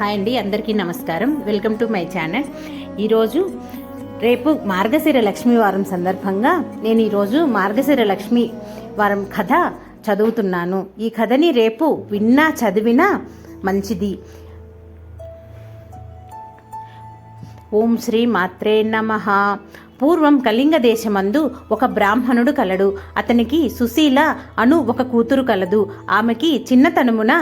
Hi అండి అందరికీ నమస్కారం. Welcome to my channel. ఈరోజు రేపు మార్గశిర లక్ష్మీ వారం సందర్భంగా నేను ఈరోజు మార్గశిర లక్ష్మి వారం కథ చదువుతున్నాను. ఈ కథని రేపు విన్నా చదివినా మంచిది. ఓం శ్రీ మాత్రే నమ. పూర్వం కళింగ దేశమందు ఒక బ్రాహ్మణుడు కలడు. అతనికి సుశీల అను ఒక కూతురు కలదు. ఆమెకి చిన్నతనమున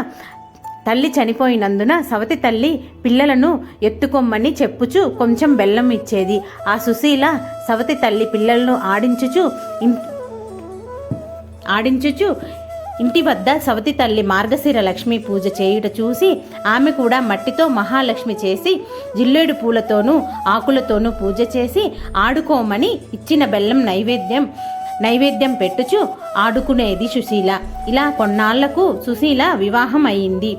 తల్లి చనిపోయినందున సవతి తల్లి పిల్లలను ఎత్తుకొమ్మని చెప్పుచు కొంచెం బెల్లం ఇచ్చేది. ఆ సుశీల సవతి తల్లి పిల్లలను ఆడించుచు ఆడించుచు ఇంటి వద్ద సవతి తల్లి మార్గశిర లక్ష్మి పూజ చేయుట చూసి ఆమె కూడా మట్టితో మహాలక్ష్మి చేసి జిల్లేడు పూలతోనూ ఆకులతోనూ పూజ చేసి ఆడుకోమని ఇచ్చిన బెల్లం నైవేద్యం నైవేద్యం పెట్టుచు ఆడుకునేది సుశీల. ఇలా కొన్నాళ్ళకు సుశీల వివాహం అయింది.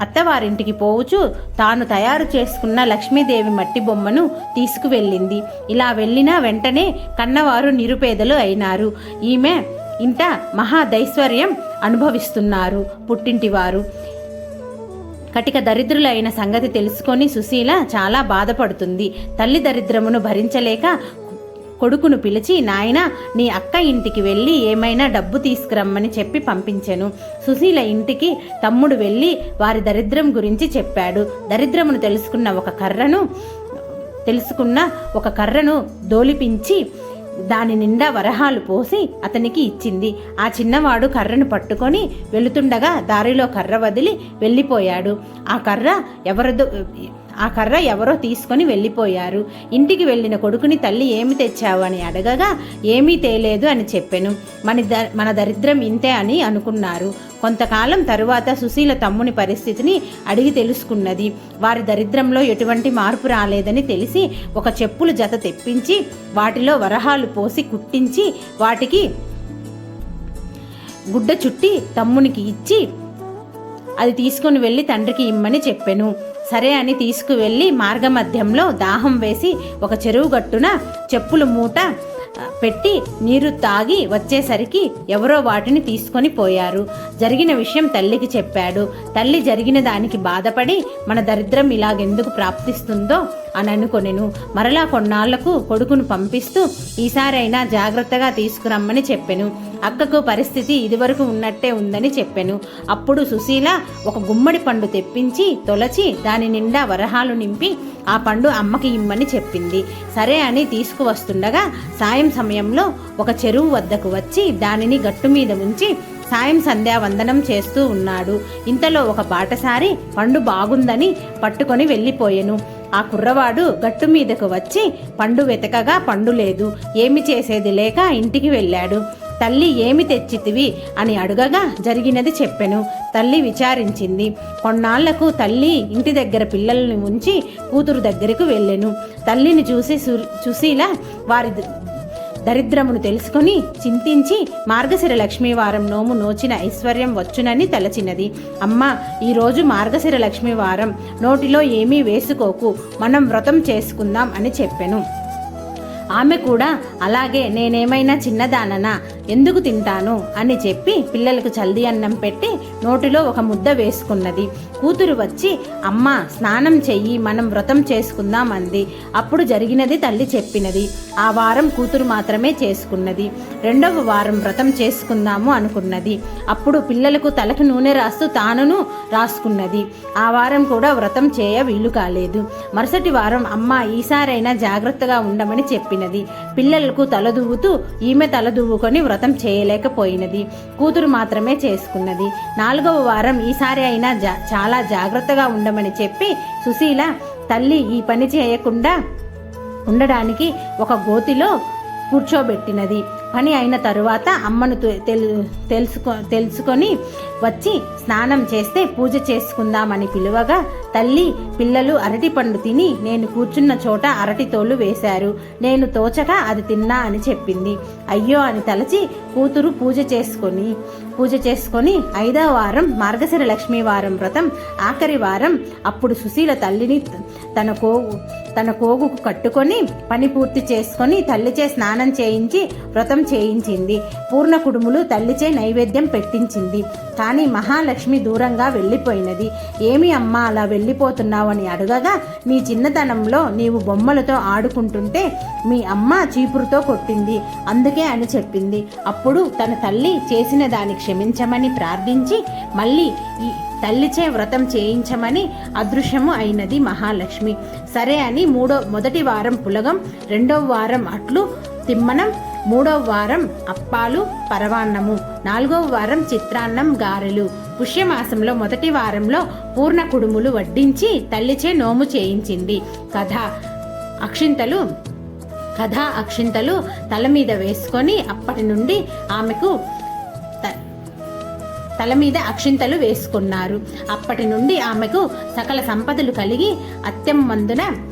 అత్తవారింటికి పోవుచు తాను తయారు చేసుకున్న లక్ష్మీదేవి మట్టి బొమ్మను తీసుకువెళ్ళింది. ఇలా వెళ్ళిన వెంటనే కన్నవారు నిరుపేదలు అయినారు. ఈమె ఇంట మహాదైశ్వర్యం అనుభవిస్తున్నారు పుట్టింటివారు. కటిక దరిద్రులైన సంగతి తెలుసుకొని సుశీల చాలా బాధపడుతుంది. తల్లి దరిద్రమును భరించలేక కొడుకును పిలిచి నాయన నీ అక్క ఇంటికి వెళ్ళి ఏమైనా డబ్బు తీసుకురమ్మని చెప్పి పంపించాను. సుశీల ఇంటికి తమ్ముడు వెళ్ళి వారి దరిద్రం గురించి చెప్పాడు. దరిద్రమును తెలుసుకున్న ఒక కర్రను తెలుసుకున్న ఒక కర్రను దోలిపించి దాని నిండా వరహాలు పోసి అతనికి ఇచ్చింది. ఆ చిన్నవాడు కర్రను పట్టుకొని వెళుతుండగా దారిలో కర్ర వదిలి వెళ్ళిపోయాడు. ఆ కర్ర ఎవరిదో ఆ కర్ర ఎవరో తీసుకొని వెళ్ళిపోయారు. ఇంటికి వెళ్ళిన కొడుకుని తల్లి ఏమి తెచ్చావు అని అడగగా ఏమీ తేలేదు అని చెప్పాను. మన ద మన దరిద్రం ఇంతే అని అనుకున్నారు. కొంతకాలం తరువాత సుశీల తమ్ముని పరిస్థితిని అడిగి తెలుసుకున్నది. వారి దరిద్రంలో ఎటువంటి మార్పు రాలేదని తెలిసి ఒక చెప్పులు జత తెప్పించి వాటిలో వరహాలు పోసి కుట్టించి వాటికి గుడ్డ చుట్టి తమ్మునికి ఇచ్చి అది తీసుకొని వెళ్ళి తండ్రికి ఇమ్మని చెప్పాను. సరే అని తీసుకువెళ్ళి మార్గమధ్యంలో దాహం వేసి ఒక చెరువు గట్టున చెప్పులు మూట పెట్టి నీరు తాగి వచ్చేసరికి ఎవరో వాటిని తీసుకొని పోయారు. జరిగిన విషయం తల్లికి చెప్పాడు. తల్లి జరిగిన దానికి బాధపడి మన దరిద్రం ఇలాగెందుకు ప్రాప్తిస్తుందో అని అనుకొనెను మరలా కొన్నాళ్ళకు కొడుకును పంపిస్తూ ఈసారైనా జాగ్రత్తగా తీసుకురమ్మని చెప్పెను. అక్కకు పరిస్థితి ఇదివరకు ఉన్నట్టే ఉందని చెప్పెను. అప్పుడు సుశీల ఒక గుమ్మడి పండు తెప్పించి తొలచి దాని నిండా వరహాలు నింపి ఆ పండు అమ్మకి ఇమ్మని చెప్పింది. సరే అని తీసుకువస్తుండగా సాయం సమయంలో ఒక చెరువు వద్దకు వచ్చి దానిని గట్టు మీద ఉంచి సాయం సంధ్యావందనం చేస్తూ ఉన్నాడు. ఇంతలో ఒక బాటసారి పండు బాగుందని పట్టుకొని వెళ్ళిపోయెను. ఆ కుర్రవాడు గట్టు మీదకు వచ్చి పండు వెతకగా పండు లేదు. ఏమి చేసేది లేక ఇంటికి వెళ్ళాడు. తల్లి ఏమి తెచ్చితివి అని అడుగగా జరిగినది చెప్పెను. తల్లి విచారించింది. కొన్నాళ్ళకు తల్లి ఇంటి దగ్గర పిల్లల్ని ఉంచి కూతురు దగ్గరకు వెళ్ళెను. తల్లిని చూసి సు- సుశీల వారి దరిద్రమును తెలుసుకొని చింతించి మార్గశిర లక్ష్మీవారం నోము నోచిన ఐశ్వర్యం వచ్చునని తలచినది అమ్మ ఈరోజు మార్గశిర లక్ష్మీవారం. నోటిలో ఏమీ వేసుకోకు. మనం వ్రతం చేసుకుందాం అని చెప్పెను. ఆమె కూడా అలాగే నేనేమైనా చిన్నదాననా? ఎందుకు తింటాను? అని చెప్పి పిల్లలకు చల్ది అన్నం పెట్టి నోటిలో ఒక ముద్ద వేసుకున్నది. కూతురు వచ్చి అమ్మ స్నానం చెయ్యి మనం వ్రతం చేసుకుందాం అంది. అప్పుడు జరిగినది తల్లి చెప్పినది. ఆ వారం కూతురు మాత్రమే చేసుకున్నది. రెండవ వారం వ్రతం చేసుకుందాము అనుకున్నది. అప్పుడు పిల్లలకు తలకు నూనె రాస్తూ తానును రాసుకున్నది. ఆ వారం కూడా వ్రతం చేయ వీలు కాలేదు. మరుసటి వారం అమ్మ ఈసారైనా జాగ్రత్తగా ఉండమని చెప్పినది. పిల్లలకు తలదువ్వుతూ ఈమె తలదువ్వుకొని వ్రతం చేయలేకపోయినది. కూతురు మాత్రమే చేసుకున్నది. నాలుగవ వారం ఈసారి అయినా జా చాలా జాగ్రత్తగా ఉండమని చెప్పి సుశీల తల్లి ఈ పని చేయకుండా ఉండడానికి ఒక గోతిలో కూర్చోబెట్టినది. పని అయిన తరువాత అమ్మను తెలుసుకో తెలుసుకొని వచ్చి స్నానం చేస్తే పూజ చేసుకుందామని పిలువగా తల్లి పిల్లలు అరటిపండు తిని నేను కూర్చున్న చోట అరటి తోలు వేశారు. నేను తోచక అది తిన్నా అని చెప్పింది. అయ్యో అని తలచి కూతురు పూజ చేసుకొని పూజ చేసుకొని ఐదవ వారం మార్గశిర లక్ష్మీ వారం వ్రతం ఆఖరి వారం అప్పుడు సుశీల తల్లిని తన కోగు తన కోగుకు కట్టుకొని పని పూర్తి చేసుకొని తల్లిచే స్నానం చేయించి వ్రతం చేయించింది. పూర్ణ కుడుములు తల్లిచే నైవేద్యం పెట్టించింది. కానీ మహాలక్ష్మి దూరంగా వెళ్ళిపోయినది. ఏమి అమ్మా అలా వెళ్ళి వెళ్ళిపోతున్నావని అడగగా నీ చిన్నతనంలో నీవు బొమ్మలతో ఆడుకుంటుంటే మీ అమ్మ చీపురుతో కొట్టింది. అందుకే అని చెప్పింది. అప్పుడు తన తల్లి చేసిన దాన్ని క్షమించమని ప్రార్థించి మళ్ళీ ఈ తల్లిచే వ్రతం చేయించమని అదృశ్యము అయినది మహాలక్ష్మి. సరే అని మూడో మొదటి వారం పులగం రెండవ వారం అట్లు తిమ్మనం మూడవ వారం అప్పాలు పరవాన్నము. నాలుగవ వారం చిత్రాన్నం గారెలు. పుష్యమాసంలో మొదటి వారంలో పూర్ణ కుడుములు వడ్డించి తల్లిచే నోము చేయించింది. కథ అక్షింతలు కథ అక్షింతలు తల మీద వేసుకొని అప్పటి నుండి ఆమెకు త- తల మీద అక్షింతలు వేసుకున్నారు. అప్పటి నుండి ఆమెకు సకల సంపదలు కలిగి అత్యం మందున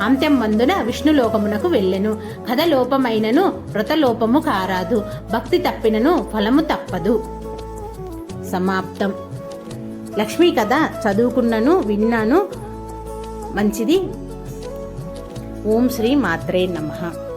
అంత్యం మందున విష్ణులోకమునకు వెళ్ళెను. కథలోపమైనను వ్రతలోపము కారాదు. భక్తి తప్పినను ఫలము తప్పదు. సమాప్తం. లక్ష్మీ కథ చదువుకున్నను విన్నాను. మంచిది. ఓం శ్రీ మాత్రే నమః.